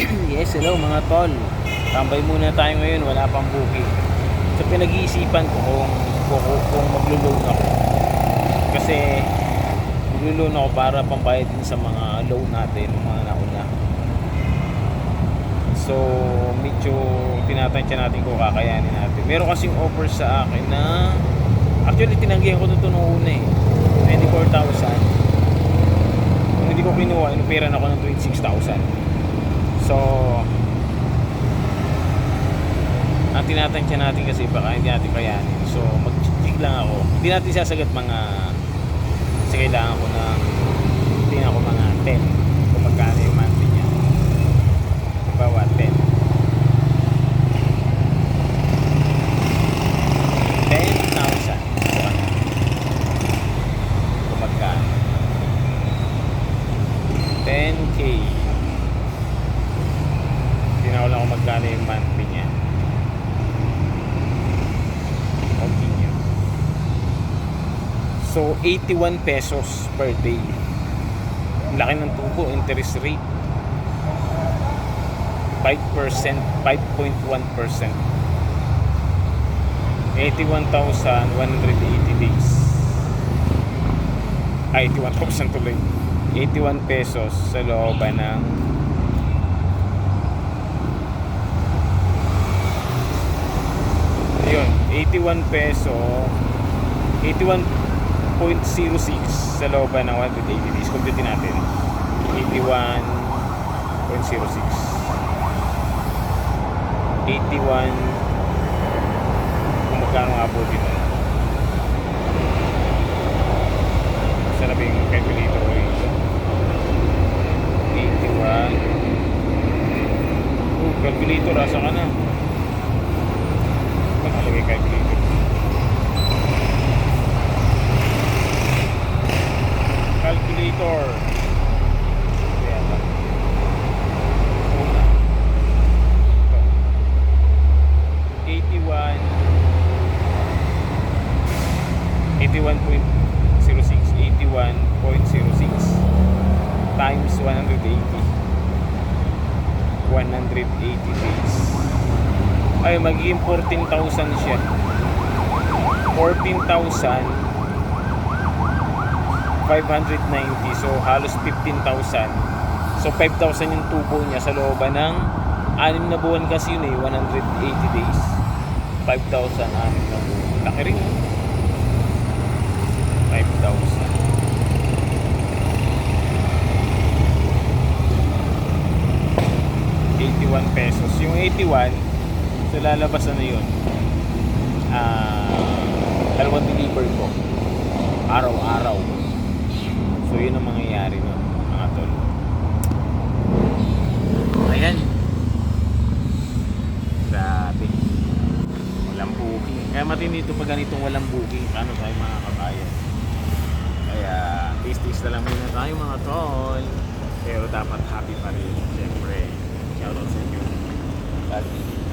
yes, hello mga tol. Tambay muna tayo ngayon, wala pang booking. So pinag-iisipan ko kung, kung, kung maglo-loan ako. Kasi maglo-loan ako para pambayad din sa mga loan natin, mga nauna. So medyo tinatansya natin kung kakayanin natin. Meron kasing offer sa akin na actually tinanggihan ko ito nung una eh. 24,000 kung hindi ko kinuha, inupiran ako ng 26,000. So, ang tinatansya natin kasi baka hindi natin kayanin. So, mag-check lang ako. Hindi natin sasagat mga kasi kailangan ko ng tingnan ko mga 10 kung magkano yung monthly niya. Bawa 10. 10,000. Bukan. Kung magkano. 10k. Tingnan ko lang kung magkano yung monthly niya. Continue. So, 81 pesos per day. Laki ng tubo, interest rate. 5%, 5.1%. 81,180 days. Ay, 81,000 tuloy. 81 pesos sa looban ng 81 peso 81.06 sa looban ng 180 days. Compute natin. 81.06 81 kung magkano nga po dito. Ba yung calculator ko rito? 81 Oh, calculator, asa ka na? Nakalagay calculator. Calculator. Kaya ba? Una. Ito. 81 81.06 81.06 times 180 180 days ay magiging 14,000 siya. 14,000 590 so halos 15,000 so 5,000 yung tubo niya sa looban ng 6 na buwan kasi yun eh 180 days. 5,000 anim na buwan. Laki rin. eh. 5,000 81 pesos. Yung 81, so lalabas na yun. Ah, dalawang deliver ko. Araw-araw. So yun ang mangyayari nun, mga tol. Ayan. Grabe. Walang booking. Kaya matindi ito pag ganitong walang booking. Paano tayo mga kabayan? Kaya, taste-taste na lang muna tayo mga tol. Pero dapat happy pa rin. Siyempre, shoutout sa inyo. Lagi.